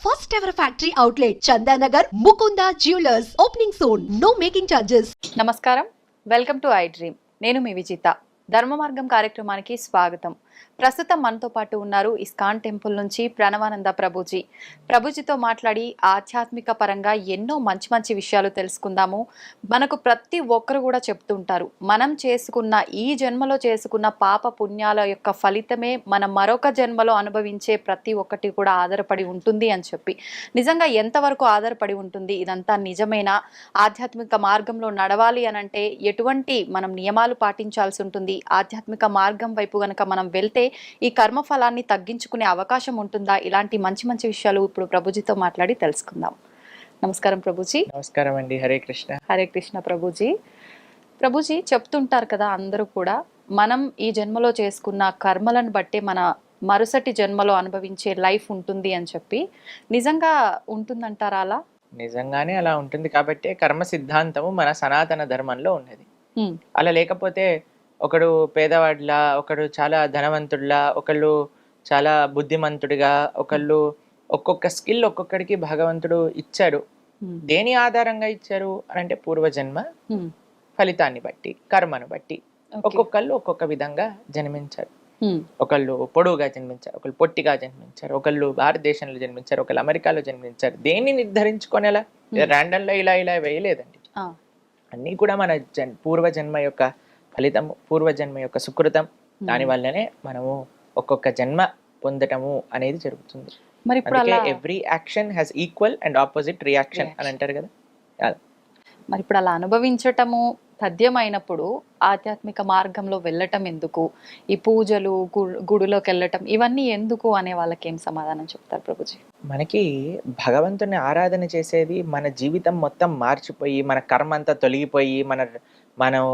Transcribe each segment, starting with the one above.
First ever factory outlet Chanda Nagar Mukunda jewellers opening soon no making charges నమస్కారం welcome to I dream నేను మీ విజిత ధర్మ మార్గం కార్యక్రమానికి స్వాగతం ప్రస్తుతం మనతో పాటు ఉన్నారు ఇస్కాన్ టెంపుల్ నుంచి ప్రణవానంద ప్రభుజీ. ప్రభుజీతో మాట్లాడి ఆధ్యాత్మిక పరంగా ఎన్నో మంచి మంచి విషయాలు తెలుసుకుందాము. మనకు ప్రతి ఒక్కరు కూడా చెప్తుంటారు మనం చేసుకున్న ఈ జన్మలో చేసుకున్న పాప పుణ్యాల యొక్క ఫలితమే మనం మరొక జన్మలో అనుభవించే ప్రతి ఒక్కటి కూడా ఆధారపడి ఉంటుంది అని చెప్పి. నిజంగా ఎంతవరకు ఆధారపడి ఉంటుంది? ఇదంతా నిజమేనా? ఆధ్యాత్మిక మార్గంలో నడవాలి అని అంటే ఎటువంటి మనం నియమాలు పాటించాల్సి ఉంటుంది? ఆధ్యాత్మిక మార్గం వైపు గనక మనం వెళ్తే ఈ కర్మ ఫలాన్ని తగ్గించుకునే అవకాశం ఉంటుందా? ఇలాంటి మంచి మంచి విషయాలు ఇప్పుడు ప్రభుజీతో మాట్లాడి తెలుసుకుందాం. నమస్కారం ప్రభుజీ. నమస్కారం అండి. హరే కృష్ణ. హరే కృష్ణ ప్రభుజీ. ప్రభుజీ చెప్తుంటారు కదా అందరూ కూడా మనం ఈ జన్మలో చేసుకున్న కర్మలను బట్టే మన మరుసటి జన్మలో అనుభవించే లైఫ్ ఉంటుంది అని చెప్పి నిజంగా ఉంటుందంటారా అలా? నిజంగానే అలా ఉంటుంది. కాబట్టి కర్మ సిద్ధాంతము మన సనాతన ధర్మంలో ఉన్నది. అలా లేకపోతే ఒకడు పేదవాడిలా ఒకడు చాలా ధనవంతుడిలా ఒకళ్ళు చాలా బుద్ధిమంతుడిగా ఒకళ్ళు ఒక్కొక్క స్కిల్ ఒక్కొక్కడికి భగవంతుడు ఇచ్చాడు హ్మ్. దేని ఆధారంగా ఇచ్చారు అని అంటే పూర్వజన్మ హ్మ్. ఫలితాన్ని బట్టి కర్మను బట్టి. ఒక్కొక్కళ్ళు ఒక్కొక్క విధంగా జన్మించారు హ్మ్. ఒకళ్ళు పొడవుగా జన్మించారు ఒకళ్ళు పొట్టిగా జన్మించారు ఒకళ్ళు భారతదేశంలో జన్మించారు ఒకళ్ళు అమెరికాలో జన్మించారు దేన్ని నిర్ధారించుకొనేలా Hmm. ర్యాండమ్లో ఇలా ఇలా వేయలేదండి. అన్నీ కూడా మన జన్ పూర్వజన్మ యొక్క ఫలితం పూర్వజన్మ యొక్క సుకృతం. దాని వల్లనే మనము ఒక్కొక్క జన్మ పొందటము అనేది జరుగుతుంది. మరి every action has equal and opposite reaction అని అంటారు కదా? మరి ఇప్పుడు అలా అనుభవించటము తథ్యమైనప్పుడు ఆధ్యాత్మిక మార్గంలో వెళ్ళటం ఎందుకు? ఈ పూజలు గుడిలోకి వెళ్ళటం ఇవన్నీ ఎందుకు అనే వాళ్ళకి ఏం సమాధానం చెప్తారు ప్రభుజీ? మనకి భగవంతుని ఆరాధన చేసేది మన జీవితం మొత్తం మార్చిపోయి మన కర్మ అంతా తొలగిపోయి మన మనం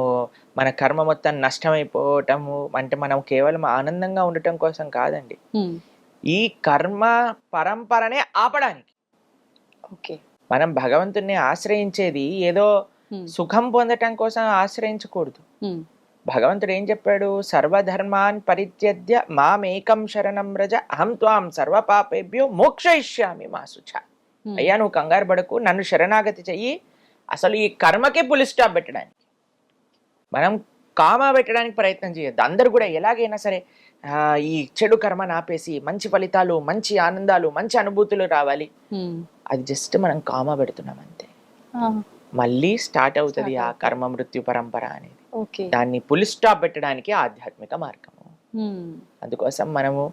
మన కర్మ మొత్తం నష్టమైపోవటము అంటే మనం కేవలం ఆనందంగా ఉండటం కోసం కాదండి హ్మ్. ఈ కర్మ పరంపరనే ఆపడానికి ఓకే మనం భగవంతుని ఆశ్రయించేది ఏదో హ్మ్. సుఖం పొందటం కోసం ఆశ్రయించకూడదు హ్మ్. భగవంతుడు ఏం చెప్పాడు సర్వధర్మాన్ పరిత్యజ్య మామేకం శరణం రజ అహం త్వాం సర్వ పాపేభ్యో మోక్షయిష్యామి మా హ్మ్. అయ్యా నువ్వు కంగారు పడకు నన్ను శరణాగతి చెయ్యి అసలు ఈ కర్మకే పులి స్టాప్ పెట్టడానికి మనం కామా పెట్టడానికి ప్రయత్నం చేయొద్దు. అందరూ కూడా ఎలాగైనా సరే ఈ చెడు కర్మను ఆపేసి మంచి ఫలితాలు మంచి ఆనందాలు మంచి అనుభూతులు రావాలి. అది జస్ట్ మనం కామా పెడుతున్నాం అంతే. మళ్ళీ స్టార్ట్ అవుతుంది ఆ. కర్మ మృత్యు పరంపర అనేది. ఓకే. దాన్ని పులి స్టాప్ పెట్టడానికి ఆధ్యాత్మిక మార్గము. అందుకోసం మనము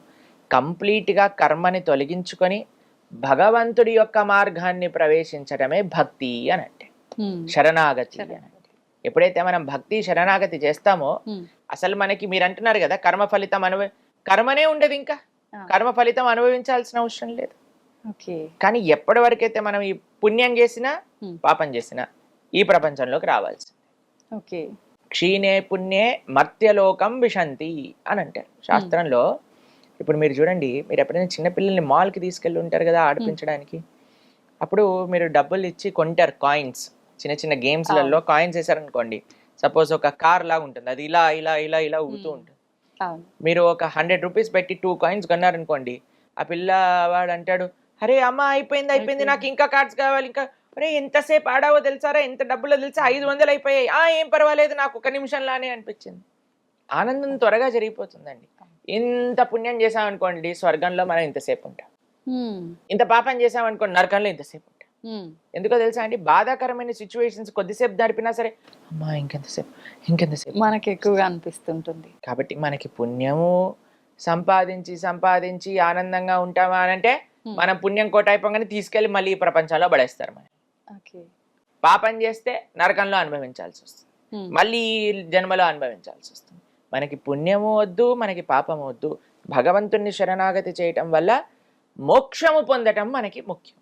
కంప్లీట్గా కర్మని తొలగించుకొని భగవంతుడి యొక్క మార్గాన్ని ప్రవేశించడమే భక్తి అని అంటే. శరణాగతి అని ఎప్పుడైతే మనం భక్తి శరణాగతి చేస్తామో. అసలు మనకి మీరు అంటున్నారు కదా కర్మ ఫలితం అనుభవ కర్మనే ఉండదు ఇంకా. కర్మ ఫలితం అనుభవించాల్సిన అవసరం లేదు. కానీ ఎప్పటి వరకైతే మనం ఈ పుణ్యం చేసినా. పాపం చేసినా ఈ ప్రపంచంలోకి రావాల్సి ఓకే. క్షీణే పుణ్యే మర్త్యలోకం విశంతి అని అంటారు శాస్త్రంలో ఇప్పుడు మీరు చూడండి మీరు ఎప్పుడైనా చిన్నపిల్లల్ని మాల్కి తీసుకెళ్ళి ఉంటారు కదా ఆడిపించడానికి. అప్పుడు మీరు డబ్బులు ఇచ్చి కొంటారు కాయిన్స్. చిన్న చిన్న గేమ్స్లలో కాయిన్స్ వేసారనుకోండి సపోజ్ ఒక కార్ లాగా ఉంటుంది అది ఇలా ఇలా ఇలా ఇలా ఊగుతూ. ఉంటుంది. మీరు ఒక హండ్రెడ్ రూపీస్ పెట్టి టూ కాయిన్స్ కొన్నారనుకోండి ఆ పిల్లవాడు అంటాడు అరే అమ్మ అయిపోయింది అయిపోయింది నాకు ఇంకా కార్డ్స్ కావాలి ఇంకా అరే ఎంతసేపు ఆడావో తెలుసారా ఎంత డబ్బులో తెలుసా ఐదు వందలు అయిపోయాయి ఆ ఏం పర్వాలేదు నాకు ఒక నిమిషంలానే అనిపించింది. ఆనందం త్వరగా జరిగిపోతుందండి. ఇంత పుణ్యం చేసామనుకోండి స్వర్గంలో మనం ఇంతసేపు ఉంటాం. ఇంత పాపం చేసామనుకోండి నరకంలో ఇంతసేపు. ఎందుకో తెలుసా అండి? బాధాకరమైన సిచ్యువేషన్స్ కొద్దిసేపు దాడిపినా సరే అమ్మా ఇంకెంతసేపు ఇంకెంతసేపు. మనకి ఎక్కువగా అనిపిస్తుంటుంది. కాబట్టి మనకి పుణ్యము సంపాదించి సంపాదించి ఆనందంగా ఉంటామా అని అంటే. మనం పుణ్యం కోట అయిపోగానే తీసుకెళ్ళి మళ్ళీ ఈ ప్రపంచంలో పడేస్తారు మనం పాపం చేస్తే నరకంలో అనుభవించాల్సి వస్తుంది. మళ్ళీ జన్మలో అనుభవించాల్సి వస్తుంది. మనకి పుణ్యము వద్దు మనకి పాపము వద్దు. భగవంతుణ్ణి శరణాగతి చేయటం వల్ల మోక్షము పొందటం మనకి ముఖ్యం.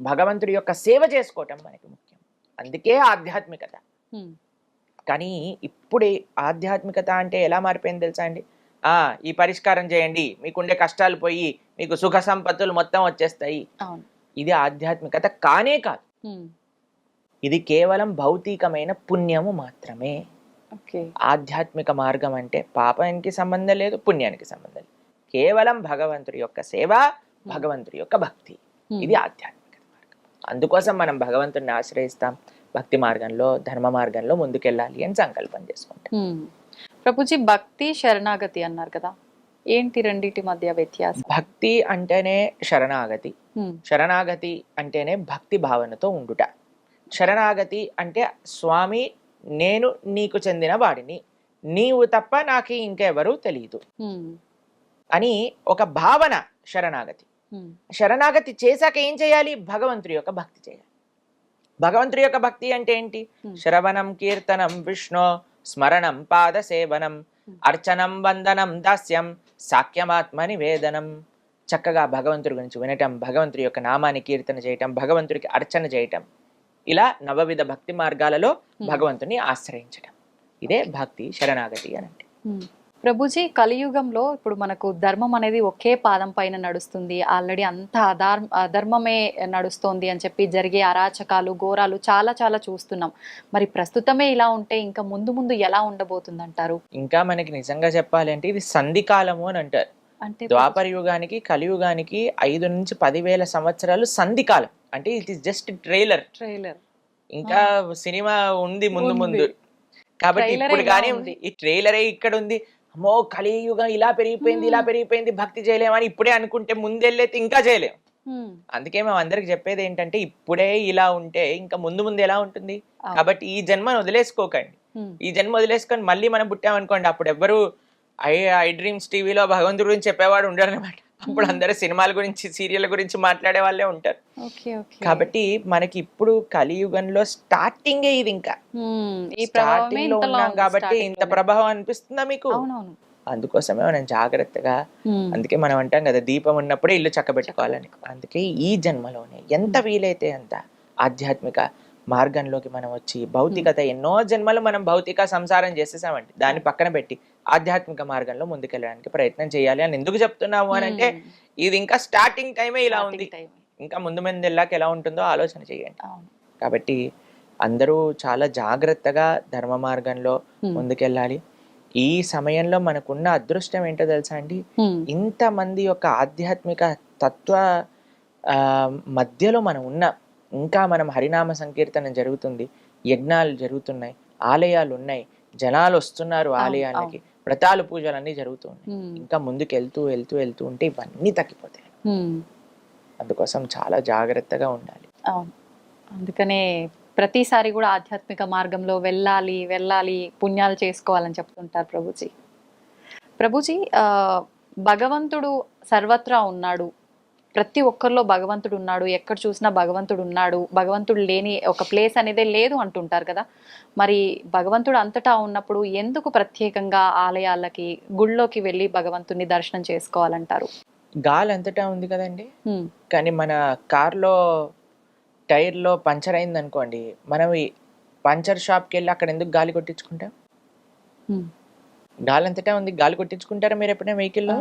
భగవంతుడి యొక్క సేవ చేసుకోవటం మనకి ముఖ్యం. అందుకే ఆధ్యాత్మికత. కానీ ఇప్పుడే ఆధ్యాత్మికత అంటే ఎలా మారిపోయింది తెలుసా అండి? ఆ ఈ పరిష్కారం చేయండి. మీకుండే కష్టాలు పోయి మీకు సుఖ సంపత్తులు మొత్తం వచ్చేస్తాయి. ఇది ఆధ్యాత్మికత కానే కాదు. ఇది కేవలం భౌతికమైన పుణ్యము మాత్రమే. ఆధ్యాత్మిక మార్గం అంటే పాపానికి సంబంధం లేదు పుణ్యానికి సంబంధం లేదు. కేవలం భగవంతుడి యొక్క సేవ భగవంతుడి యొక్క భక్తి. ఇది ఆధ్యాత్మిక అందుకోసం మనం భగవంతుడిని ఆశ్రయిస్తాం భక్తి మార్గంలో ధర్మ మార్గంలో ముందుకెళ్ళాలి అని సంకల్పం చేసుకుంటాం. ప్రభుజీ భక్తి శరణాగతి అన్నారు కదా ఏంటి రెండిటి మధ్య వ్యత్యాసం భక్తి అంటేనే శరణాగతి. శరణాగతి అంటేనే భక్తి భావనతో ఉండుట శరణాగతి అంటే స్వామి నేను నీకు చెందిన వాడిని నీవు తప్ప నాకు ఇంకెవరూ తెలియదు. అని ఒక భావన శరణాగతి. శరణాగతి చేశాక ఏం చేయాలి? భగవంతుడి యొక్క భక్తి చేయాలి. భగవంతుడి యొక్క భక్తి అంటే ఏంటి. శ్రవణం కీర్తనం విష్ణు స్మరణం పాద సేవనం. అర్చనం వందనం దాస్యం సాఖ్యమాత్మ నివేదనం. చక్కగా భగవంతుడి గురించి వినటం భగవంతుడి యొక్క నామాన్ని కీర్తన చేయటం భగవంతుడికి అర్చన చేయటం. ఇలా నవవిధ భక్తి మార్గాలలో భగవంతుని ఆశ్రయించటం. ఇదే భక్తి శరణాగతి అని అంటే. ప్రభుజీ కలియుగంలో ఇప్పుడు మనకు ధర్మం అనేది ఒకే పాదం పైన నడుస్తుంది. ఆల్రెడీ అంత అధర్మ అధర్మమే నడుస్తోంది అని చెప్పి జరిగే అరాచకాలు ఘోరాలు చాలా చాలా చూస్తున్నాం. మరి ప్రస్తుతమే ఇలా ఉంటే ఇంకా ముందు ముందు ఎలా ఉండబోతుంది అంటారు ఇంకా మనకి నిజంగా చెప్పాలి అంటే ఇది సంధికాలము అని అంటారు. అంటే ద్వాపర యుగానికి కలియుగానికి ఐదు నుంచి పదివేల సంవత్సరాలు సంధికాలం అంటే ఇది జస్ట్ ట్రైలర్ ట్రైలర్ ఇంకా సినిమా ఉంది ముందు. ముందు. కాబట్టి ఇప్పుడు కానీ. ఈ ట్రైలరే ఇక్కడ ఉంది. అమ్మో కలియుగం ఇలా పెరిగిపోయింది ఇలా పెరిగిపోయింది భక్తి చేయలేమని ఇప్పుడే అనుకుంటే ముందెళ్ళైతే ఇంకా చేయలేం. అందుకే మేము అందరికి చెప్పేది ఏంటంటే ఇప్పుడే ఇలా ఉంటే ఇంకా ముందు ముందు ఎలా ఉంటుంది. కాబట్టి ఈ జన్మను వదిలేసుకోకండి. ఈ జన్మ వదిలేసుకొని మళ్ళీ మనం పుట్టామనుకోండి అప్పుడు ఎవ్వరు ఐ ఐ డ్రీమ్స్ టీవీలో భగవంతుడి గురించి చెప్పేవాడు ఉండరు అనమాట అప్పుడు అందరూ సినిమాల గురించి సీరియల్ గురించి మాట్లాడే వాళ్ళే ఉంటారు. కాబట్టి మనకి ఇప్పుడు కలియుగంలో స్టార్టింగే ఇది ఇంకా. ఈ ప్రభావమే స్టార్టింగ్లో ఉన్నాం కాబట్టి ఇంత. ప్రభావం అనిపిస్తుందా మీకు? అందుకోసమే మనం జాగ్రత్తగా హ్మ్. అందుకే మనం అంటాం కదా దీపం ఉన్నప్పుడే ఇల్లు చక్కబెట్టుకోవాలని. అందుకే ఈ జన్మలోనే ఎంత వీలైతే అంత ఆధ్యాత్మిక మార్గంలోకి మనం వచ్చి భౌతికత ఎన్నో జన్మలు మనం భౌతిక సంసారం చేసేసామండి. దాన్ని పక్కన పెట్టి ఆధ్యాత్మిక మార్గంలో ముందుకెళ్ళడానికి ప్రయత్నం చేయాలి అని ఎందుకు చెప్తున్నాము అని అంటే. ఇది ఇంకా స్టార్టింగ్ టైమే ఇలా ఉంది. ఇంకా ముందు ముందు వెళ్ళాక ఎలా ఉంటుందో ఆలోచన చేయండి కాబట్టి అందరూ చాలా జాగ్రత్తగా ధర్మ మార్గంలో. ముందుకెళ్ళాలి ఈ సమయంలో మనకున్న అదృష్టం ఏంటో తెలుసా అండి హ్మ్. ఇంతమంది యొక్క ఆధ్యాత్మిక తత్వ ఆ, మధ్యలో మనం ఉన్నాం ఇంకా మనం హరినామ సంకీర్తనం జరుగుతుంది యజ్ఞాలు జరుగుతున్నాయి ఆలయాలు ఉన్నాయి జనాలు వస్తున్నారు అవును, ఆలయాలకి వ్రతాలు పూజలు అన్నీ జరుగుతున్నాయి. హ్మ్. ఇంకా ముందుకు వెళ్తూ వెళ్తూ వెళ్తూ ఉంటే ఇవన్నీ తగ్గిపోతాయి. అందుకోసం చాలా జాగ్రత్తగా ఉండాలి. అవును. అందుకనే ప్రతిసారి కూడా ఆధ్యాత్మిక మార్గంలో వెళ్ళాలి వెళ్ళాలి పుణ్యాలు చేసుకోవాలని చెప్తుంటారు ప్రభుజీ. ప్రభుజీ భగవంతుడు సర్వత్రా ఉన్నాడు. ప్రతి ఒక్కరిలో భగవంతుడు ఉన్నాడు ఎక్కడ చూసినా భగవంతుడు ఉన్నాడు భగవంతుడు లేని ఒక ప్లేస్ అనేదే లేదు అంటుంటారు కదా. మరి భగవంతుడు అంతటా ఉన్నప్పుడు ఎందుకు ప్రత్యేకంగా ఆలయాలకి గుళ్ళోకి వెళ్ళి భగవంతుని దర్శనం చేసుకోవాలంటారు? గాలి అంతటా ఉంది కదండి. కానీ మన కార్లో టైర్లో పంచర్ అయింది అనుకోండి మనం పంచర్ షాప్కి వెళ్ళి అక్కడ ఎందుకు గాలి కొట్టించుకుంటాం. గాలి అంతటా ఉంది గాలి కొట్టించుకుంటారా మీరు ఎప్పుడైనా వెహికల్లో?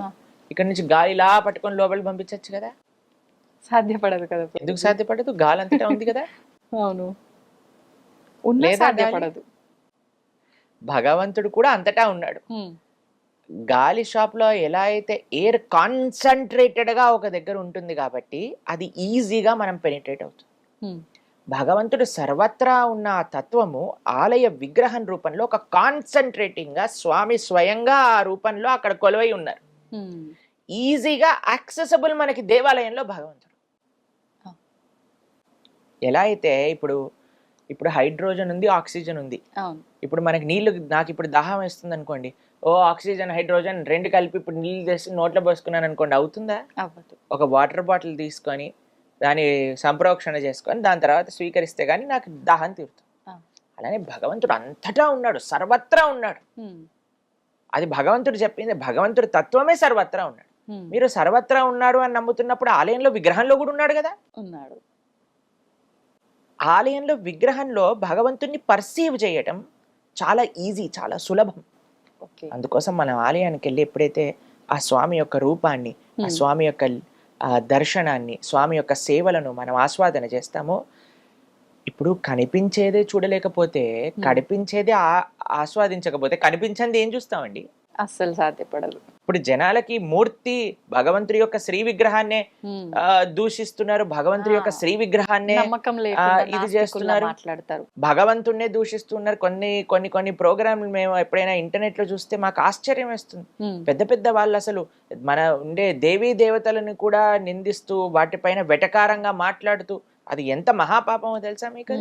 ఇక్కడ నుంచి గాలి ఇలా పట్టుకొని లోపలికి పంపించవచ్చు కదా? సాధ్యపడదు కదా. ఎందుకు సాధ్యపడదు? గాలి అంతటా ఉంది కదా. అవును. సాధ్యపడదు. భగవంతుడు కూడా అంతటా ఉన్నాడు. గాలి షాప్లో ఎలా అయితే ఎయిర్ కాన్సన్ట్రేటెడ్గా ఒక దగ్గర ఉంటుంది కాబట్టి అది ఈజీగా మనం పెనిట్రేట్ అవుతుంది. భగవంతుడు సర్వత్రా ఉన్న ఆ తత్వము ఆలయ విగ్రహం రూపంలో ఒక కాన్సన్ట్రేటింగ్గా స్వామి స్వయంగా ఆ రూపంలో అక్కడ కొలువై ఉన్నారు. ఈజీగా యాక్సెసబుల్ మనకి దేవాలయంలో భగవంతుడు. ఎలా అయితే ఇప్పుడు ఇప్పుడు హైడ్రోజన్ ఉంది ఆక్సిజన్ ఉంది ఇప్పుడు మనకి నీళ్ళు నాకు ఇప్పుడు దాహం వేస్తుంది అనుకోండి ఓ ఆక్సిజన్ హైడ్రోజన్ రెండు కలిపి ఇప్పుడు నీళ్ళు తెసి నోట్లో పోసుకున్నాను అనుకోండి అవుతుందా ఒక వాటర్ బాటిల్ తీసుకొని దాని సంప్రోక్షణ చేసుకొని దాని తర్వాత స్వీకరిస్తే కానీ నాకు దాహం తీరుతుంది. అలానే భగవంతుడు అంతటా ఉన్నాడు సర్వత్రా ఉన్నాడు. అది భగవంతుడు చెప్పింది భగవంతుడు తత్వమే సర్వత్రా ఉన్నాడు. మీరు సర్వత్రా ఉన్నాడు అని నమ్ముతున్నప్పుడు ఆలయంలో విగ్రహంలో కూడా ఉన్నాడు కదా? ఉన్నాడు. ఆలయంలో విగ్రహంలో భగవంతుణ్ణి పర్సీవ్ చేయటం చాలా ఈజీ చాలా సులభం. అందుకోసం మనం ఆలయానికి వెళ్ళి ఎప్పుడైతే ఆ స్వామి యొక్క రూపాన్ని ఆ. స్వామి యొక్క ఆ దర్శనాన్ని స్వామి యొక్క సేవలను మనం ఆస్వాదన చేస్తామో ఇప్పుడు కనిపించేదే చూడలేకపోతే కనిపించేదే ఆ- ఆస్వాదించకపోతే కనిపించింది ఏం చూస్తామండి? అస్సలు సాధ్యపడదు. ఇప్పుడు జనాలకి మూర్తి భగవంతుడి యొక్క శ్రీ విగ్రహాన్నే దూషిస్తున్నారు భగవంతుడి యొక్క. శ్రీ విగ్రహాన్నే ఇది చేస్తున్నారు. మాట్లాడతారు భగవంతుడినే దూషిస్తున్నారు కొన్ని కొన్ని కొన్ని ప్రోగ్రాంలు మేము ఎప్పుడైనా ఇంటర్నెట్లో చూస్తే మాకు ఆశ్చర్యం వేస్తుంది. పెద్ద పెద్ద వాళ్ళు అసలు మన ఉండే దేవీ దేవతలను కూడా నిందిస్తూ వాటిపైన వెటకారంగా మాట్లాడుతూ అది ఎంత మహాపాపమో తెలుసా మీకు.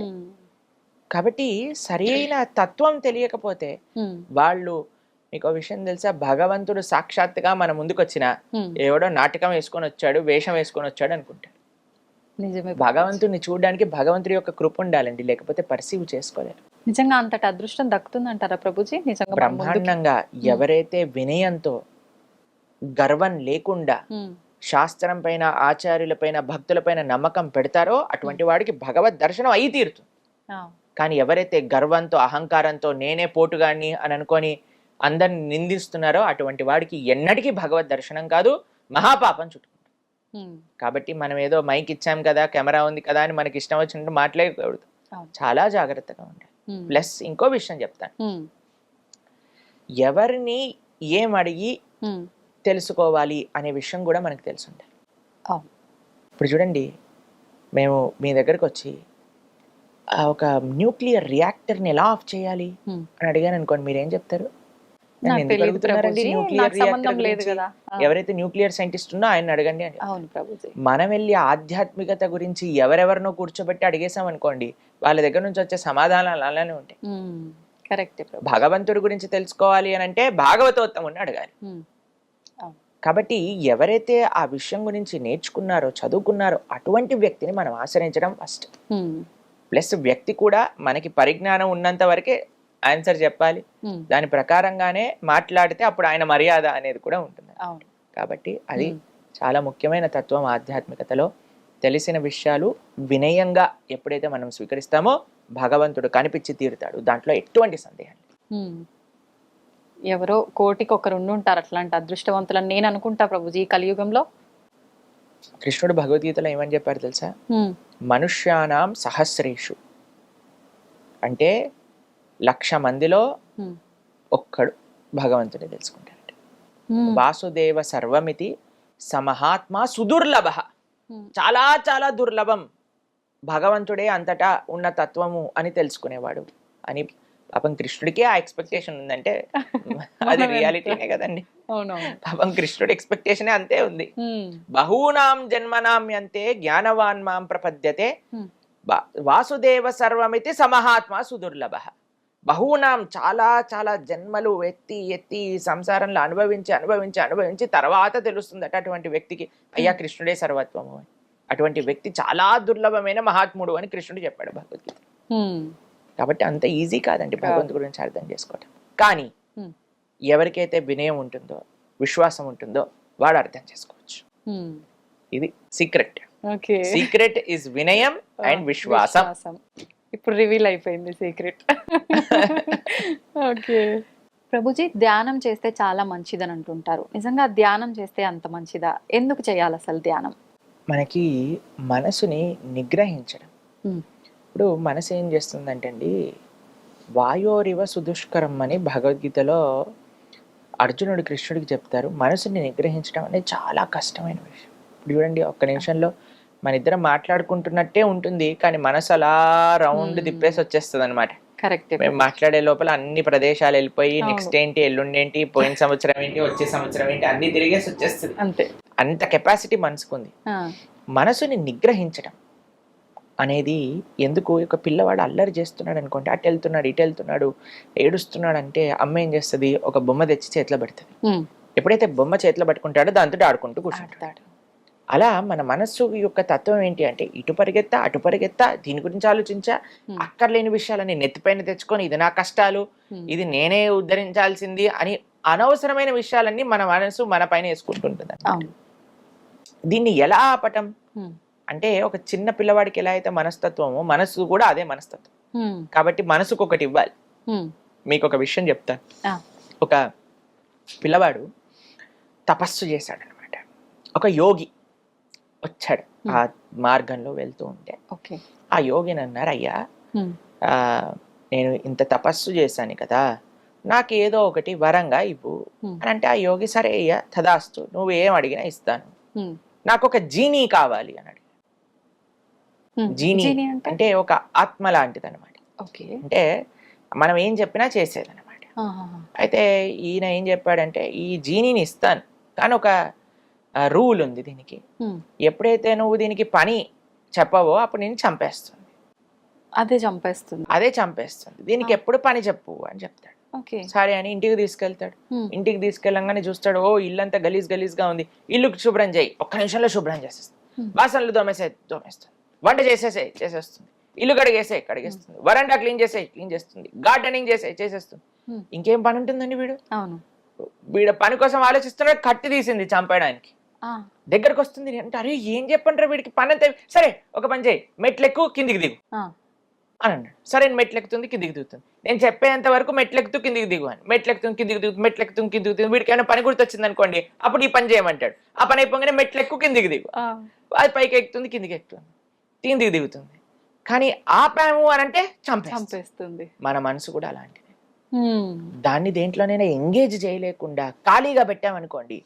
కాబట్టి సరైన తత్వం తెలియకపోతే. వాళ్ళు మీకు విషయం తెలుసా? భగవంతుడు సాక్షాత్తుగా మన ముందుకు వచ్చిన. ఎవడో నాటకం వేసుకొని వచ్చాడు వేషం వేసుకొని వచ్చాడు అనుకుంటాడు నిజమే. భగవంతుడిని చూడడానికి భగవంతుడి యొక్క కృప ఉండాలండి లేకపోతే పర్సీవ్ చేసుకోలేరు. నిజంగా అంతటి అదృష్టం దక్కుతుందంటారా ప్రభుజీ? నిజంగా బ్రహ్మాండంగా ఎవరైతే వినయంతో గర్వం లేకుండా. శాస్త్రం పైన ఆచార్యుల పైన భక్తుల పైన నమ్మకం పెడతారో అటువంటి వాడికి భగవద్ దర్శనం అయి తీరుతుంది. కానీ ఎవరైతే గర్వంతో అహంకారంతో నేనే పోటుగాడిని అని అనుకొని అందరిని నిందిస్తున్నారో అటువంటి వాడికి ఎన్నటికీ భగవద్ దర్శనం కాదు మహాపాపం చుట్టుకుంటుంది. కాబట్టి మనం ఏదో మైక్ ఇచ్చాం కదా కెమెరా ఉంది కదా అని మనకి ఇష్టం వచ్చినట్టు మాట్లాడకూడదు. చాలా జాగ్రత్తగా ఉండాలి. ప్లస్ ఇంకో విషయం చెప్తాను. ఎవరిని ఏం అడిగి. తెలుసుకోవాలి అనే విషయం కూడా మనకు తెలిసి. ఇప్పుడు చూడండి మేము మీ దగ్గరకు వచ్చి ఒక న్యూక్లియర్ రియాక్టర్ని ఎలా ఆఫ్ చేయాలి. అని అడిగాను అనుకోండి మీరు ఏం చెప్తారు ఎవరైతే న్యూక్లియర్ సైంటిస్ట్ ఉన్నో ఆయన అడగండి అని. మనం వెళ్ళి ఆధ్యాత్మికత గురించి ఎవరెవరినో కూర్చోబెట్టి అడిగేసాం అనుకోండి వాళ్ళ దగ్గర నుంచి వచ్చే సమాధానాలు అలానే ఉంటాయి. కరెక్ట్ భగవంతుడి గురించి తెలుసుకోవాలి అని అంటే భాగవతోత్తముని అడగాలి. కాబట్టి ఎవరైతే ఆ విషయం గురించి నేర్చుకున్నారో చదువుకున్నారో అటువంటి వ్యక్తిని మనం ఆశ్రయించడం ఫస్ట్. ప్లస్ వ్యక్తి కూడా మనకి పరిజ్ఞానం ఉన్నంత వరకే ఆన్సర్ చెప్పాలి. దాని ప్రకారంగానే మాట్లాడితే అప్పుడు ఆయన మర్యాద అనేది కూడా ఉంటుంది. కాబట్టి అది. చాలా ముఖ్యమైన తత్వం ఆధ్యాత్మికతలో. తెలిసిన విషయాలు వినయంగా ఎప్పుడైతే మనం స్వీకరిస్తామో భగవంతుడు కనిపించి తీరుతాడు. దాంట్లో ఎటువంటి సందేహం. ఎవరో కోటికి ఒకరు ఉంటారు అట్లాంటి అదృష్టవంతులని నేను అనుకుంటా ప్రభుజీ ఈ కలియుగంలో. కృష్ణుడు భగవద్గీతలో ఏమని చెప్పారు తెలుసా. మనుష్యానాం సహస్రేషు. అంటే లక్ష మందిలో. ఒక్కడు భగవంతుని తెలుసుకుంటాడు. వాసుదేవ సర్వమితి సమహాత్మ సుదుర్లభ. చాలా చాలా దుర్లభం. భగవంతుడే అంతటా ఉన్న తత్వము అని తెలుసుకునేవాడు. అని పాపం కృష్ణుడికే ఆ ఎక్స్పెక్టేషన్ ఉందంటే అది రియాలిటీనే కదండి. పాపం కృష్ణుడి ఎక్స్పెక్టేషన్ అంతే ఉంది. బహూనాం జన్మనామ్యంతే జ్ఞానవాన్ మాం ప్రపద్యతే. వాసుదేవ సర్వమితి సమహాత్మ సుదుర్లభ. బహూనాం చాలా చాలా జన్మలు ఎత్తి ఎత్తి ఈ సంసారంలో అనుభవించి అనుభవించి అనుభవించి తర్వాత తెలుస్తుందట అటువంటి వ్యక్తికి అయ్యా కృష్ణుడే సర్వత్వము అని. అటువంటి వ్యక్తి చాలా దుర్లభమైన మహాత్ముడు అని కృష్ణుడు చెప్పాడు భగవద్గీత. కాబట్టి అంత ఈజీ కాదండి భగవంతు గురించి అర్థం చేసుకోవటం. కానీ. ఎవరికైతే వినయం ఉంటుందో విశ్వాసం ఉంటుందో వాడు అర్థం చేసుకోవచ్చు. ఇది సీక్రెట్. ఓకే. సీక్రెట్ ఇస్ వినయం అండ్ విశ్వాసం. ఇప్పుడు రివీల్ అయిపోయింది సీక్రెట్ ఓకే ప్రభుజీ ధ్యానం చేస్తే చాలా మంచిదని అంటుంటారు. నిజంగా ధ్యానం చేస్తే అంత మంచిదా? ఎందుకు చేయాలి అసలు ధ్యానం? మనకి మనసుని నిగ్రహించడం. ఇప్పుడు మనసు ఏం చేస్తుందంటే అండి వాయోరివ సుదుష్కరం అని భగవద్గీతలో అర్జునుడు కృష్ణుడికి చెప్తారు. మనసుని నిగ్రహించడం అనేది చాలా కష్టమైన విషయం. ఇప్పుడు చూడండి ఒక్క నిమిషంలో మన ఇద్దరం మాట్లాడుకుంటున్నట్టే ఉంటుంది కానీ మనసు అలా రౌండ్. తిప్పేసి వచ్చేస్తుంది అనమాట కరెక్ట్. మేము మాట్లాడే లోపల అన్ని ప్రదేశాలు వెళ్ళిపోయి. నెక్స్ట్ ఏంటి ఎల్లుండి ఏంటి పోయిన సంవత్సరం ఏంటి వచ్చే సంవత్సరం ఏంటి అన్ని తిరిగేసి వచ్చేస్తుంది అంతే. అంత కెపాసిటీ మనసుకుంది. మనసుని నిగ్రహించడం అనేది ఎందుకు ఒక పిల్లవాడు అల్లరి చేస్తున్నాడు అనుకోండి అటు వెళ్తున్నాడు ఇటు వెళ్తున్నాడు ఏడుస్తున్నాడు అంటే అమ్మ ఏం చేస్తుంది? ఒక బొమ్మ తెచ్చి చేతిలో పెడుతుంది. ఎప్పుడైతే బొమ్మ చేతిలో పట్టుకుంటాడో దాంతో ఆడుకుంటూ కూర్చుంటాడు. అలా మన మనస్సు యొక్క తత్వం ఏంటి అంటే ఇటు పరిగెత్తా అటు పరిగెత్తా దీని గురించి ఆలోచించా. అక్కర్లేని విషయాలని నెత్తిపైన తెచ్చుకొని ఇది నా కష్టాలు ఇది నేనే ఉద్ధరించాల్సింది అని అనవసరమైన విషయాలన్నీ మన మనసు మన పైన వేసుకుంటుంటుంది దీన్ని ఎలా ఆపటం? అంటే ఒక చిన్న పిల్లవాడికి ఎలా అయితే మనస్తత్వమో మనసు కూడా అదే మనస్తత్వం. కాబట్టి మనసుకు ఒకటి ఇవ్వాలి. మీకు ఒక విషయం చెప్తాను. ఒక పిల్లవాడు తపస్సు చేశాడు అనమాట ఒక యోగి. వచ్చాడు ఆ మార్గంలో వెళ్తూ ఉంటే. ఆ యోగిని అన్నారు అయ్యా ఆ, నేను ఇంత తపస్సు చేశాను కదా నాకు ఏదో ఒకటి వరంగా ఇవ్వు. Hmm. అని అంటే ఆ యోగి సరే అయ్యా తదాస్తు నువ్వు ఏం అడిగినా ఇస్తాను. నాకు ఒక జీనీ కావాలి అని అడిగి ఉమ్. జీనీ అంటే? ఒక ఆత్మ లాంటిది అనమాట ఓకే. అంటే మనం ఏం చెప్పినా చేసేది అనమాట. అయితే ఈయన ఏం చెప్పాడంటే ఈ జీనీని ఇస్తాను కానీ ఒక రూల్ ఉంది దీనికి. ఎప్పుడైతే నువ్వు దీనికి పని చెప్పవో అప్పుడు నేను చంపేస్తుంది. అదే చంపేస్తుంది. అదే చంపేస్తుంది. దీనికి ఎప్పుడు పని చెప్పు అని చెప్తాడు. ఓకే. సరే అని ఇంటికి తీసుకెళ్తాడు. ఇంటికి తీసుకెళ్ళంగానే చూస్తాడు ఓ ఇల్లంతా గలీజ్ గలీజ్గా ఉంది. ఇల్లు శుభ్రం చేయి. ఒక్క నిమిషంలో శుభ్రం చేసేస్తుంది. బాసనలు దోమేసే దోమేస్తుంది వంట చేసేసే చేసేస్తుంది. ఇల్లు కడిగేసే కడిగేస్తుంది. వరండా క్లీన్ చేసే క్లీన్ చేస్తుంది. గార్డెనింగ్ చేసే చేసేస్తుంది. ఇంకేం పని ఉంటుందండి వీడు? అవును. వీడు పని కోసం ఆలోచిస్తున్నాడు కత్తి తీసింది చంపేయడానికి. దగ్గరకు వస్తుంది అంటే అరే ఏం చెప్పంటారా వీడికి? పని అంతా సరే ఒక పని చేయి. మెట్లెక్కు కిందికి దిగు. ఆ, అని అన్నాడు. సరే మెట్లెక్కుతుంది కిందికి దిగుతుంది. నేను చెప్పేంత వరకు మెట్లెక్కుతూ కిందికి దిగు అని. మెట్లెక్కుతుంది కిందికి దిగు మెట్లెక్కుతుంది కిందికి దిగు. వీడికి ఏమైనా పని గుర్తొచ్చింది అనుకోండి అప్పుడు ఈ పని చేయమంటాడు. ఆ పని అయిపోగానే మెట్లెక్కు కిందికి దిగు. ఆ, అది పైకి ఎక్కుతుంది కిందికి ఎక్కుతుంది. కిందికి దిగుతుంది. కానీ ఆపాము అని అంటే చంపేస్తుంది. మన మనసు కూడా అలాంటిది దాన్ని దేంట్లోనైనా ఎంగేజ్ చేయలేకుండా ఖాళీగా పెట్టామనుకోండి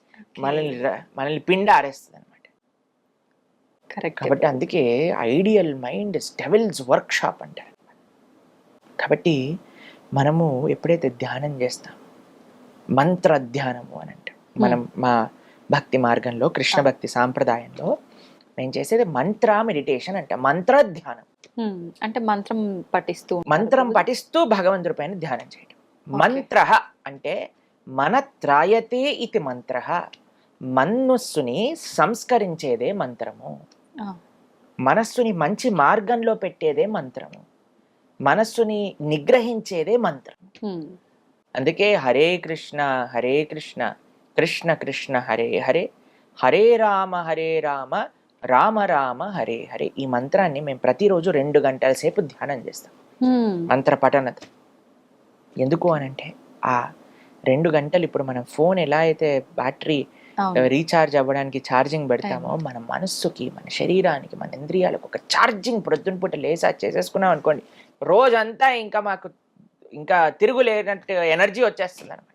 మనల్ని మనల్ని పిండ ఆరేస్తుంది అనమాట కరెక్ట్. కాబట్టి అందుకే ideal mind devil's workshop అంటారు. కాబట్టి మనము ఎప్పుడైతే ధ్యానం చేస్తాం మంత్ర ధ్యానము అని అంటాం. మనం మా భక్తి మార్గంలో కృష్ణ భక్తి సాంప్రదాయంలో మేము చేసేది మంత్ర మెడిటేషన్ అంట మంత్ర ధ్యానం అంటే మంత్రం పఠిస్తూ మంత్రం? పఠిస్తూ భగవంతుడి పైన ధ్యానం చేయడం. మంత్ర అంటే మన త్రాయతే ఇది మంత్ర మనస్సుని సంస్కరించేదే మంత్రము. మనస్సుని మంచి మార్గంలో పెట్టేదే మంత్రము. మనస్సుని నిగ్రహించేదే మంత్రం అందుకే హరే కృష్ణ హరే కృష్ణ కృష్ణ కృష్ణ హరే హరే హరే రామ హరే రామ రామ రామ హరే హరే ఈ మంత్రాన్ని మేము ప్రతిరోజు రెండు గంటల సేపు ధ్యానం చేస్తాం. మంత్ర పఠనత ఎందుకు అనంటే ఆ రెండు గంటలు ఇప్పుడు మనం ఫోన్ ఎలా అయితే బ్యాటరీ. రీఛార్జ్ అవ్వడానికి ఛార్జింగ్ పెడతామో మన మనస్సుకి మన శరీరానికి మన ఇంద్రియాలకు ఒక ఛార్జింగ్ ప్రొద్దున పూట లేసా చేసేసుకున్నాం అనుకోండి రోజంతా ఇంకా మాకు ఇంకా తిరుగులేనట్టు ఎనర్జీ వచ్చేస్తుంది అనమాట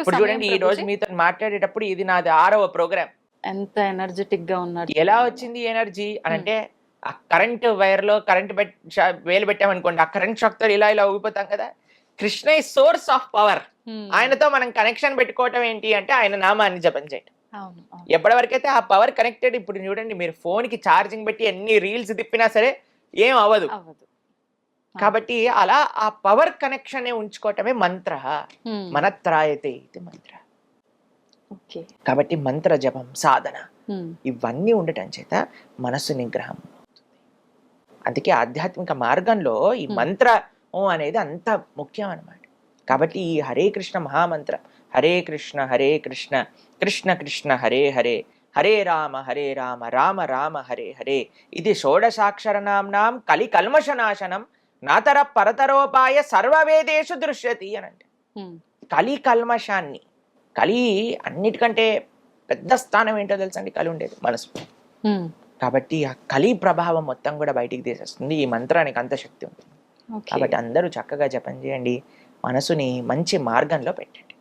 ఇప్పుడు చూడండి ఈ రోజు. మీతో మాట్లాడేటప్పుడు ఇది నాది ఆరవ ప్రోగ్రామ్. ఎంత ఎనర్జెటిక్గా ఉన్నారు ఎలా వచ్చింది ఎనర్జీ? అని అంటే ఆ కరెంట్ వైర్లో కరెంట్ వేలు పెట్టామనుకోండి ఆ కరెంట్ షాక్తో ఇలా ఇలా ఊగిపోతాం కదా? కృష్ణ ఈ సోర్స్ ఆఫ్ పవర్. ఆయనతో మనం కనెక్షన్ పెట్టుకోవటం ఏంటి అంటే ఆయన నామాన్ని జపం చేయటం. ఎప్పటి వరకైతే ఆ పవర్ కనెక్టెడ్ ఇప్పుడు చూడండి మీరు ఫోన్కి ఛార్జింగ్ పెట్టి ఎన్ని రీల్స్ తిప్పినా సరే ఏం అవ్వదు. కాబట్టి అలా ఆ పవర్ కనెక్షన్ ఉంచుకోవటమే మంత్ర. మనత్రాయతే ఇది మంత్ర. ఓకే. కాబట్టి మంత్ర జపం సాధన ఇవన్నీ ఉండటం చేత మనస్సు నిగ్రహం అందుకే ఆధ్యాత్మిక మార్గంలో ఈ Hmm. మంత్రం అనేది అంత ముఖ్యం అన్నమాట కాబట్టి ఈ హరే కృష్ణ మహామంత్రం హరే కృష్ణ హరే కృష్ణ కృష్ణ కృష్ణ హరే హరే హరే రామ హరే రామ రామ రామ హరే హరే ఇది షోడశాక్షరనాంనాం కలి కల్మషనాశనం నాతర పరతరోపాయ సర్వవేదేషు దృశ్యతి అని అంటే కలి కల్మషాన్ని కలి అన్నిటికంటే పెద్ద స్థానం ఏంటో తెలుసండి? కలి ఉండేది మనసు. కాబట్టి ఆ కలి ప్రభావం మొత్తం కూడా బయటికి తీసేస్తుంది. ఈ మంత్రానికి అంత శక్తి ఉంది ఓకే. కాబట్టి అందరూ చక్కగా జపం చేయండి. మనసుని మంచి మార్గంలో పెట్టండి.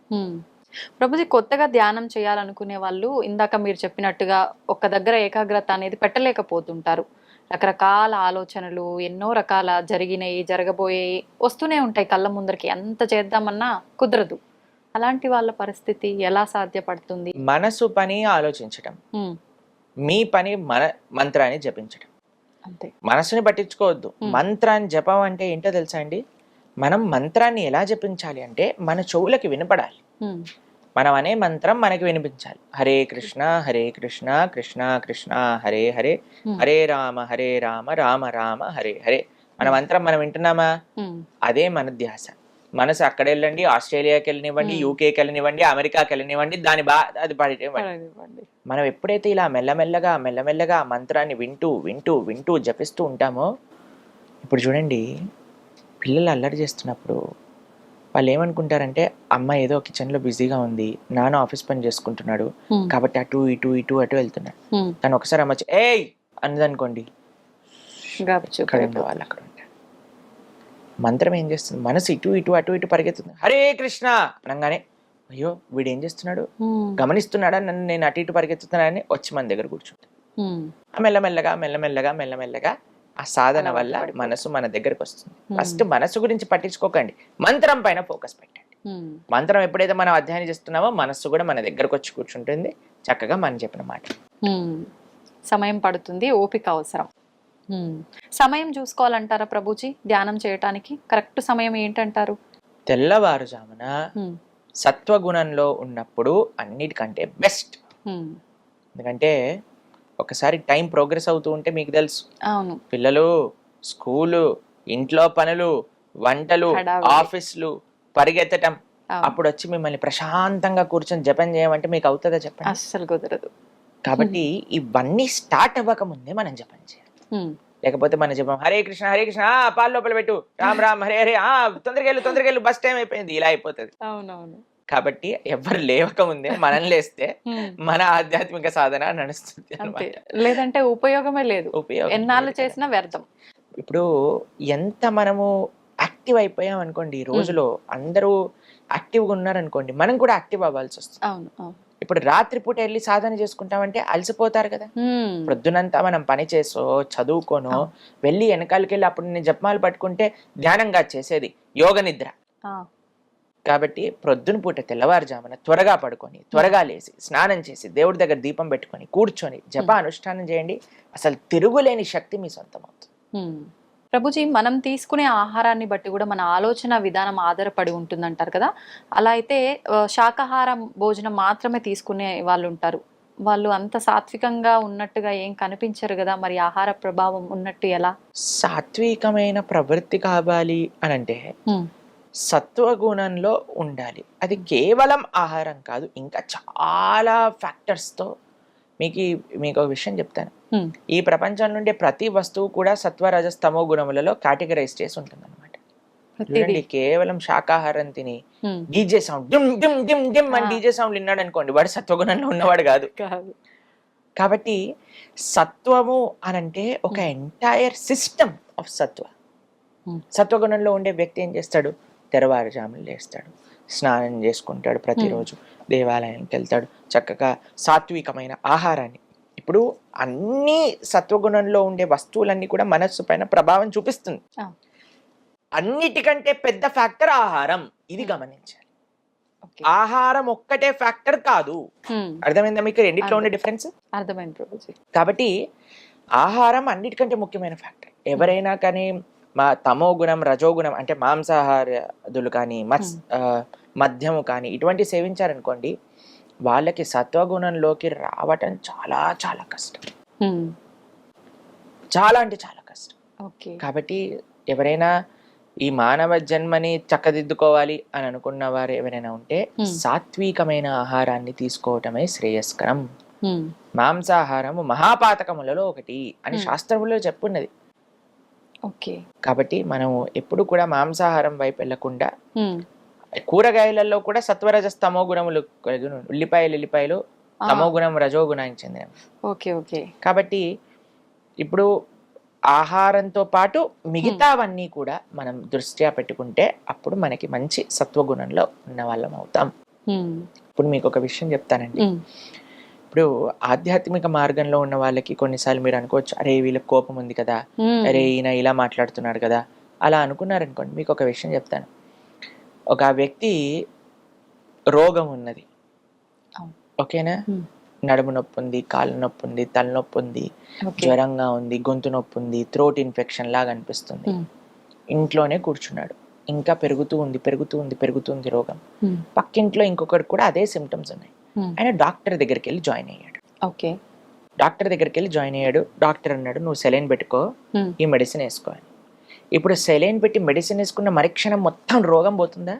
ప్రభుజీ కొత్తగా ధ్యానం చేయాలనుకునే వాళ్ళు ఇందాక మీరు చెప్పినట్టుగా ఒక్క దగ్గర ఏకాగ్రత అనేది పెట్టలేకపోతుంటారు. రకరకాల ఆలోచనలు ఎన్నో రకాల జరిగినాయి జరగబోయేవి వస్తూనే ఉంటాయి కళ్ళ ముందరికి. ఎంత చేద్దామన్నా కుదరదు. అలాంటి వాళ్ళ పరిస్థితి ఎలా సాధ్యపడుతుంది? మనసు పని ఆలోచించటం. మీ పని మన మంత్రాన్ని జపించటం. అంతే. మనసుని పట్టించుకోవద్దు. మంత్రాన్ని జపం అంటే ఏంటో తెలుసా అండి? మనం మంత్రాన్ని ఎలా జపించాలి అంటే మన చెవులకి వినపడాలి. మనం అనే మంత్రం మనకి వినిపించాలి. హరే కృష్ణ హరే కృష్ణ కృష్ణ కృష్ణ హరే హరే హరే రామ హరే రామ రామ రామ హరే హరే మన మంత్రం మనం వింటున్నామా? అదే మన ధ్యాస. మనసు అక్కడ వెళ్ళండి ఆస్ట్రేలియాకి వెళ్ళనివ్వండి. యూకేకి వెళ్ళనివ్వండి అమెరికాకి వెళ్ళనివ్వండి దాని బా అది పర్వాలేదండి. మనం ఎప్పుడైతే ఇలా మెల్లమెల్లగా మెల్లమెల్లగా మంత్రాన్ని వింటూ వింటూ వింటూ జపిస్తూ ఉంటామో ఇప్పుడు చూడండి పిల్లలు అల్లరి చేస్తున్నప్పుడు వాళ్ళు ఏమనుకుంటారంటే అమ్మ ఏదో కిచెన్లో బిజీగా ఉంది నాన్న ఆఫీస్ పని చేసుకుంటున్నాడు కాబట్టి అటు ఇటు ఇటు అటు వెళ్తున్నాడు కానీ ఒకసారి అమ్మ ఏయ్! అన్నదనుకోండి. వాళ్ళు అక్కడ మంత్రం ఏం చేస్తుంది? మనసు ఇటు ఇటు అటు ఇటు పరిగెత్తుంది హరే కృష్ణ! అనగానే అయ్యో వీడు ఏం చేస్తున్నాడు గమనిస్తున్నాడా? నన్ను నేను అటు ఇటు పరిగెత్తుతున్నానని వచ్చి మన దగ్గర కూర్చుంటాను మెల్లమెల్లగా మెల్లమెల్లగా మెల్లమెల్లగా ఆ సాధన వల్ల. మనసు మన దగ్గరకు వస్తుంది. ఫస్ట్ మనసు గురించి పట్టించుకోకండి. మంత్రం పైన ఫోకస్ పెట్టండి. మంత్రం ఎప్పుడైతే మనం అధ్యయనం చేస్తున్నామో మనస్సు కూడా మన దగ్గరకు వచ్చి కూర్చుంటుంది. చక్కగా మనం చెప్పిన మాట. సమయం పడుతుంది. ఓపిక అవసరం. సమయం చూసుకోవాలంటారా ప్రభుజీ ధ్యానం చేయటానికి కరెక్ట్ సమయం ఏంటంటారు తెల్లవారుజామున. సత్వగుణంలో ఉన్నప్పుడు అన్నిటికంటే బెస్ట్. ఎందుకంటే ఒకసారి టైం ప్రోగ్రెస్ అవుతూ ఉంటే మీకు తెలుసు అవును పిల్లలు స్కూలు ఇంట్లో పనులు వంటలు. ఆఫీసులు పరిగెత్తటం. అప్పుడు వచ్చి మిమ్మల్ని ప్రశాంతంగా కూర్చొని జపం చేయమంటే మీకు అవుతుందా చెప్పండి అస్సలు కుదరదు కాబట్టి ఇవన్నీ స్టార్ట్ అవ్వక ముందే మనం జపం చేయాలి. లేకపోతే మన జపం హరే కృష్ణ హరే కృష్ణ ఆ, పాలు లోపల పెట్టు. రామ్ రామ్ హరే హరే ఆ తొందరగా వెళ్ళు తొందరగా వెళ్ళు బస్ టైం అయిపోయింది. ఇలా అయిపోతుంది. అవునవును. కాబట్టి ఎవరు లేవక ముందే మనం లేస్తే. మన ఆధ్యాత్మిక సాధన నడుస్తుంది. లేదంటే ఉపయోగమే లేదు. ఉపయోగం ఎన్నాళ్ళు. చేసినా వ్యర్థం. ఇప్పుడు ఎంత మనము యాక్టివ్ అయిపోయాం అనుకోండి ఈ రోజులో అందరూ యాక్టివ్గా ఉన్నారనుకోండి మనం కూడా యాక్టివ్ అవ్వాల్సి వస్తుంది అవును అవును. ఇప్పుడు రాత్రిపూట వెళ్ళి సాధన చేసుకుంటామంటే అలసిపోతారు కదా. ప్రొద్దునంతా మనం పని చేసో చదువుకోనో. వెళ్ళి వెనకాలకి వెళ్ళి అప్పుడు నేను జపమాలు పట్టుకుంటే ధ్యానంగా చేసేది యోగ నిద్ర. కాబట్టి ప్రొద్దున పూట తెల్లవారుజామున త్వరగా పడుకొని త్వరగా లేచి స్నానం చేసి దేవుడి దగ్గర దీపం పెట్టుకొని కూర్చొని జప అనుష్ఠానం చేయండి అసలు తిరుగులేని శక్తి మీ సొంతం అవుతుంది. ప్రభుజీ మనం తీసుకునే ఆహారాన్ని బట్టి కూడా మన ఆలోచన విధానం ఆధారపడి ఉంటుందంటారు కదా? అలా అయితే శాకాహారం భోజనం మాత్రమే తీసుకునే వాళ్ళు ఉంటారు వాళ్ళు అంత సాత్వికంగా ఉన్నట్టుగా ఏం కనిపించరు కదా? మరి ఆహార ప్రభావం ఉన్నట్టు ఎలా? సాత్వికమైన ప్రవృత్తి కావాలి అని అంటే సత్వగుణంలో ఉండాలి. అది కేవలం ఆహారం కాదు ఇంకా చాలా ఫ్యాక్టర్స్తో మీకు మీకు ఒక విషయం చెప్తాను. ఈ ప్రపంచం నుండి ప్రతి వస్తువు కూడా సత్వ రజస్తమో గుణములలో కేటగరైజ్ చేసి ఉంటుంది అనమాట చూడండి కేవలం శాకాహారం తిని. డీజే సౌండ్ డిమ్ డిమ్ డిమ్ డిమ్ అని. డీజే సౌండ్ విన్నాడు అనుకోండి వాడు సత్వగుణంలో ఉన్నవాడు కాదు. కాబట్టి సత్వము అనంటే ఒక ఎంటైర్ సిస్టమ్ ఆఫ్ సత్వ. సత్వగుణంలో ఉండే వ్యక్తి ఏం చేస్తాడు? తెరవారుజాములు లేస్తాడు. స్నానం చేసుకుంటాడు ప్రతిరోజు. దేవాలయానికి వెళ్తాడు చక్కగా సాత్వికమైన ఆహారాన్ని. ఇప్పుడు అన్ని సత్వగుణంలో ఉండే వస్తువులన్నీ కూడా మనస్సు పైన ప్రభావం చూపిస్తుంది. అన్నిటికంటే పెద్ద ఫ్యాక్టర్ ఆహారం. ఇది గమనించాలి. ఆహారం ఒక్కటే ఫ్యాక్టర్ కాదు. అర్థమైందా మీకు రెండిట్లో ఉండే డిఫరెన్స్? అర్థమైంది కాబట్టి ఆహారం అన్నిటికంటే ముఖ్యమైన ఫ్యాక్టర్. ఎవరైనా కానీ మా తమో గుణం రజో గుణం అంటే మాంసాహారదులు కానీ మత్స్ మద్యము కానీ ఇటువంటి సేవించారనుకోండి వాళ్ళకి సత్వగుణంలోకి రావటం చాలా చాలా కష్టం. చాలా అంటే చాలా కష్టం ఓకే కాబట్టి ఎవరైనా ఈ మానవ జన్మని చక్కదిద్దుకోవాలి అని అనుకున్న వారు ఎవరైనా ఉంటే. సాత్వికమైన ఆహారాన్ని తీసుకోవటమే శ్రేయస్కరం. మాంసాహారము మహాపాతకములలో ఒకటి అని. శాస్త్రములో చెప్పున్నది ఓకే కాబట్టి మనం ఎప్పుడు కూడా మాంసాహారం వైపు వెళ్ళకుండా. కూరగాయలలో కూడా సత్వరజస్ తమో గుణములు. ఉల్లిపాయలు ఎల్లిపాయలు ఆ, తమో గుణం రజో గుణానికి చెందినవి ఓకే ఓకే కాబట్టి ఇప్పుడు ఆహారంతో పాటు మిగతావన్నీ కూడా మనం దృష్ట్యా పెట్టుకుంటే అప్పుడు మనకి మంచి సత్వగుణంలో ఉన్న వాళ్ళం అవుతాం. ఇప్పుడు మీకు ఒక విషయం చెప్తానండి. ఇప్పుడు ఆధ్యాత్మిక మార్గంలో ఉన్న వాళ్ళకి కొన్నిసార్లు మీరు అనుకోవచ్చు అరే వీళ్ళకి కోపం ఉంది కదా. అరే ఈయన ఇలా మాట్లాడుతున్నాడు కదా అలా అనుకున్నారనుకోండి మీకు ఒక విషయం చెప్తాను ఒక వ్యక్తి రోగం ఉన్నది. ఓకేనా. నడుము నొప్పి ఉంది కాళ్ళ నొప్పి ఉంది తలనొప్పి ఉంది జ్వరంగా ఉంది గొంతు నొప్పి ఉంది థ్రోట్ ఇన్ఫెక్షన్ లాగా అనిపిస్తుంది. ఇంట్లోనే కూర్చున్నాడు ఇంకా పెరుగుతూ ఉంది పెరుగుతూ ఉంది పెరుగుతుంది రోగం. పక్కింట్లో ఇంకొకటి కూడా అదే సిమ్టమ్స్ ఉన్నాయి. ఆయన డాక్టర్ దగ్గరికి వెళ్ళి జాయిన్ అయ్యాడు ఓకే డాక్టర్ దగ్గరికి వెళ్ళి జాయిన్ అయ్యాడు డాక్టర్ అన్నాడు నువ్వు సెలైన్ పెట్టుకో. ఈ మెడిసిన్ వేసుకో అని ఇప్పుడు సెలైన్ పెట్టి మెడిసిన్ వేసుకున్న మరుక్షణం మొత్తం రోగం పోతుందా?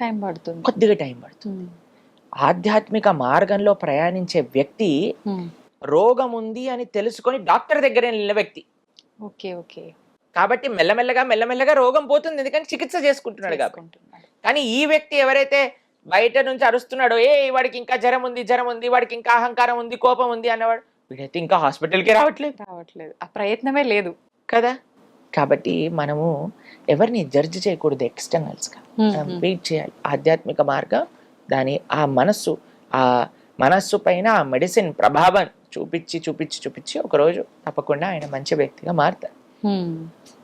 టైం పడుతుంది. కొద్దిగా టైం పడుతుంది. ఆధ్యాత్మిక మార్గంలో ప్రయాణించే వ్యక్తి. రోగం ఉంది అని తెలుసుకొని డాక్టర్ దగ్గర వెళ్ళిన వ్యక్తి. Okay okay. కాబట్టి మెల్లమెల్లగా మెల్లమెల్లగా రోగం పోతుంది. ఎందుకంటే చికిత్స చేసుకుంటున్నాడు కాబట్టి. కానీ ఈ వ్యక్తి ఎవరైతే బయట నుంచి అరుస్తున్నాడో ఏ వాడికి ఇంకా జ్వరం ఉంది జ్వరం ఉంది వాడికి ఇంకా అహంకారం ఉంది కోపం ఉంది అన్నవాడు వీడైతే ఇంకా హాస్పిటల్కి రావట్లేదు. రావట్లేదు. ఆ ప్రయత్నమే లేదు. కదా? కాబట్టి మనము ఎవరిని జడ్జి చేయకూడదు ఎక్స్టర్నల్స్గా వెయిట్ చేయాలి. ఆధ్యాత్మిక మార్గం దాని ఆ మనస్సు ఆ మనస్సు పైన ఆ మెడిసిన్ ప్రభావం చూపించి చూపించి చూపించి ఒకరోజు తప్పకుండా ఆయన మంచి వ్యక్తిగా మారుతారు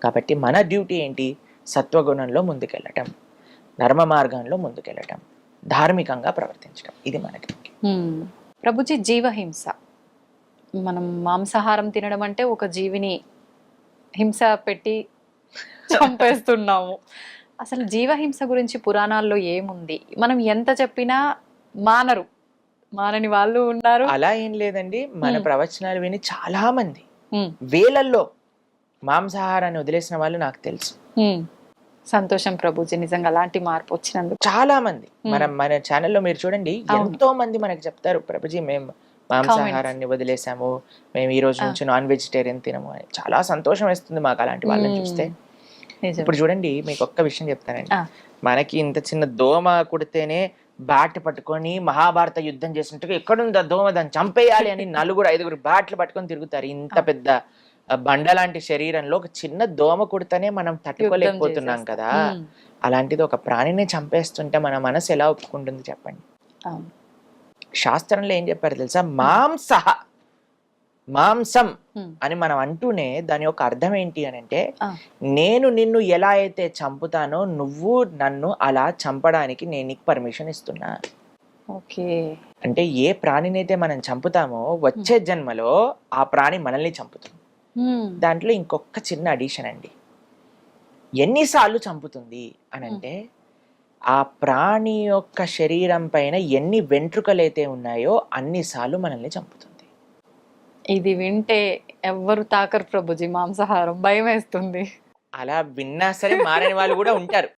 కాబట్టి మన డ్యూటీ ఏంటి? సత్వగుణంలో ముందుకెళ్ళటం ధర్మ మార్గంలో ముందుకెళ్ళటం ధార్మికంగా ప్రవర్తించడం ఇది మనకి. ప్రభుజీ జీవహింస. మనం మాంసాహారం తినడం అంటే ఒక జీవిని హింస పెట్టి చంపేస్తున్నాము. అసలు జీవహింస గురించి పురాణాల్లో ఏముంది? మనం ఎంత చెప్పినా మానరు. మానని వాళ్ళు ఉన్నారు. అలా ఏం లేదండి. మన. ప్రవచనాలు విని చాలా మంది. వేలల్లో మాంసాహారాన్ని వదిలేసిన వాళ్ళు నాకు తెలుసు. సంతోషం ప్రభుజీ నిజంగా అలాంటి మార్పు వచ్చినందుకు. చాలా మంది. మనం మన ఛానల్లో మీరు చూడండి. ఎంతో మంది మనకి చెప్తారు ప్రభుజీ మేము మాంసాహారాన్ని వదిలేసాము. మేము ఈ రోజు. నుంచి నాన్ వెజిటేరియన్ తినము అని. చాలా సంతోషం వేస్తుంది మాకు అలాంటి వాళ్ళని చూస్తే. ఇప్పుడు చూడండి మీకు ఒక్క విషయం చెప్తానండి. మనకి ఇంత చిన్న దోమ కుడితేనే బ్యాట్ పట్టుకొని మహాభారత యుద్ధం చేసినట్టుగా ఎక్కడుంది ఆ దోమ? దాన్ని చంపేయాలి అని నలుగురు ఐదుగురు బ్యాట్లు పట్టుకొని తిరుగుతారు. ఇంత. పెద్ద బండ లాంటి శరీరంలో ఒక చిన్న దోమ కుడితేనే మనం తట్టుకోలేకపోతున్నాం కదా. అలాంటిది ఒక ప్రాణిని చంపేస్తుంటే మన మనసు ఎలా ఒప్పుకుంటుంది చెప్పండి. శాస్త్రంలో ఏం చెప్పారు తెలుసా? మాంసహ. మాంసం ఉమ్, అని మనం అంటూనే దాని యొక్క అర్థం ఏంటి అని అంటే. నేను నిన్ను ఎలా అయితే చంపుతానో నువ్వు నన్ను అలా చంపడానికి నేను నీకు పర్మిషన్ ఇస్తున్నా. ఓకే. అంటే ఏ ప్రాణిని అయితే మనం చంపుతామో వచ్చే జన్మలో ఆ ప్రాణి మనల్ని చంపుతుంది. దాంట్లో ఇంకొక చిన్న అడిషన్ అండి. ఎన్నిసార్లు చంపుతుంది అని అంటే ఆ ప్రాణి యొక్క శరీరం పైన ఎన్ని వెంట్రుకలైతే ఉన్నాయో అన్నిసార్లు మనల్ని చంపుతుంది. ఇది వింటే ఎవ్వరు తాకరు ప్రభుజీ మాంసాహారం భయం వేస్తుంది అలా విన్నా సరే మారని వాళ్ళు కూడా ఉంటారు.